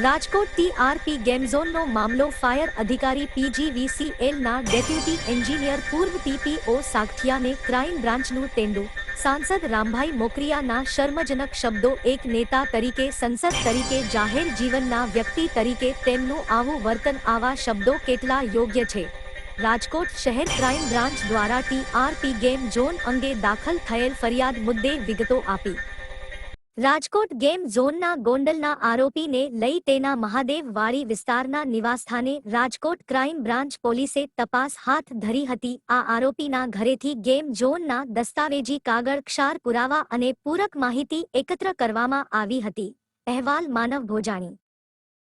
Rajkot TRP game ઝોનનો મામલો fire અધિકારી પીજીવીસીએલના ડેપ્યુટી એન્જિનિયર પૂર્વ ટીપીઓ સાગઠિયાને ક્રાઇમ બ્રાન્ચનું તેંડું સાંસદ રામભાઈ મોકરિયાના શર્મજનક શબ્દો એક નેતા તરીકે, સંસદ તરીકે, જાહેર જીવનના વ્યક્તિ તરીકે તેમનું આવું વર્તન આવા શબ્દો કેટલા યોગ્ય છે? રાજકોટ શહેર ક્રાઇમ બ્રાન્ચ દ્વારા ટીઆરપી ગેમ ઝોન અંગે દાખલ થયેલ ફરિયાદ મુદ્દે વિગતો આપી. રાજકોટ ગેમ ઝોનના ગોંડલના આરોપીને લઈ તેના મહાદેવ વાડી વિસ્તારના નિવાસસ્થાને રાજકોટ ક્રાઇમ બ્રાન્ચ પોલીસે તપાસ હાથ ધરી હતી. આ આરોપીના ઘરેથી ગેમ ઝોનના દસ્તાવેજી કાગળ, ક્ષાર પુરાવા અને પૂરક માહિતી એકત્ર કરવામાં આવી હતી. અહેવાલ માનવ ભોજાણી.